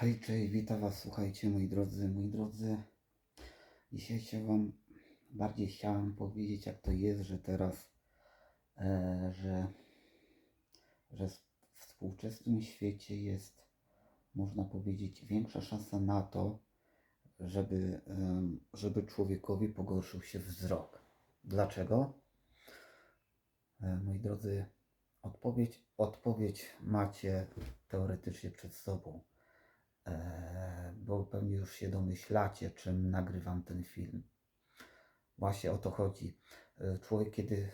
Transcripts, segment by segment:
Hej, cześć, witam Was, słuchajcie moi drodzy, moi drodzy. Dzisiaj chciałem Wam, bardziej chciałem powiedzieć jak to jest, że teraz, e, że, że w współczesnym świecie jest, można powiedzieć, większa szansa na to, żeby, em, żeby człowiekowi pogorszył się wzrok. Dlaczego? E, Moi drodzy, odpowiedź, odpowiedź macie teoretycznie przed sobą. Bo pewnie już się domyślacie, czym nagrywam ten film. Właśnie o to chodzi. Człowiek, kiedy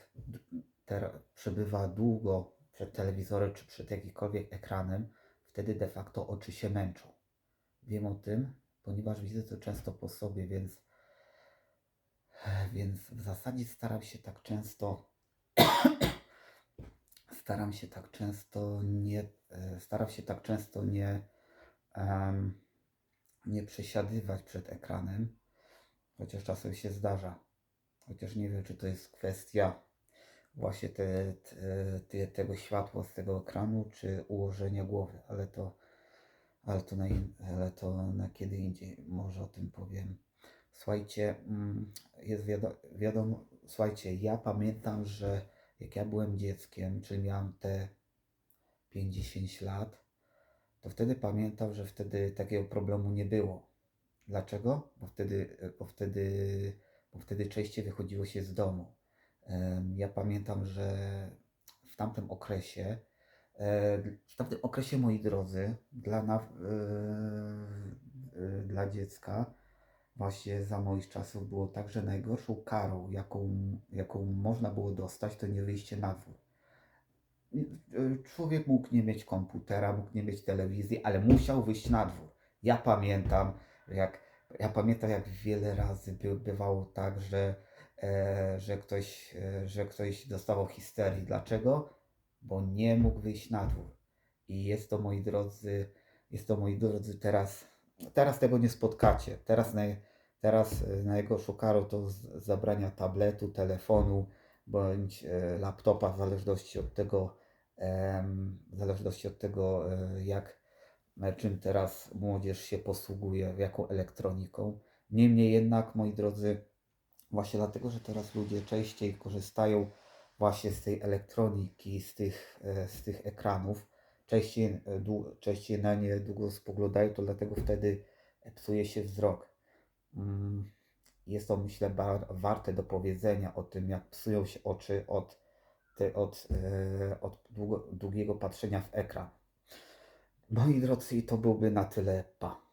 przebywa długo przed telewizorem czy przed jakimkolwiek ekranem, wtedy de facto oczy się męczą. Wiem o tym, ponieważ widzę to często po sobie, więc, więc w zasadzie staram się tak często staram się tak często nie staram się tak często nie em, nie przesiadywać przed ekranem, chociaż czasem się zdarza. Chociaż nie wiem, czy to jest kwestia właśnie te, te, tego światła z tego ekranu, czy ułożenia głowy, ale to, ale to, na, in, ale to na kiedy indziej może o tym powiem. Słuchajcie, mm, jest wiadomo, wiadomo, słuchajcie, ja pamiętam, że jak ja byłem dzieckiem, czyli miałem te 50 lat, to wtedy pamiętam, że wtedy takiego problemu nie było. Dlaczego? Bo wtedy, bo wtedy, bo wtedy częściej wychodziło się z domu. Ja pamiętam, że w tamtym okresie, e, w tamtym okresie, moi drodzy, dla, na, e, e, dla dziecka, właśnie za moich czasów było tak, że najgorszą karą, jaką, jaką można było dostać, to nie wyjście na dwór. Człowiek mógł nie mieć komputera, mógł nie mieć telewizji, ale musiał wyjść na dwór. Ja pamiętam, jak, ja pamiętam, jak wiele razy by, bywało tak, że, e, że, ktoś, e, że ktoś dostawał histerii. Dlaczego? Bo nie mógł wyjść na dwór. I jest to, moi drodzy, jest to, moi drodzy, teraz, teraz tego nie spotkacie. Teraz, teraz e, najgorszą karą to z- zabrania tabletu, telefonu, bądź e, laptopa, w zależności od tego, w zależności od tego, e, jak, e, czym teraz młodzież się posługuje, jaką elektroniką. Niemniej jednak, moi drodzy, właśnie dlatego, że teraz ludzie częściej korzystają właśnie z tej elektroniki, z tych, z tych ekranów, częściej, częściej na nie długo spoglądają, to dlatego wtedy psuje się wzrok. Jest to, myślę, ba- warte do powiedzenia o tym, jak psują się oczy od, te, od, e, od długo, długiego patrzenia w ekran. Moi drodzy, to byłby na tyle. Pa.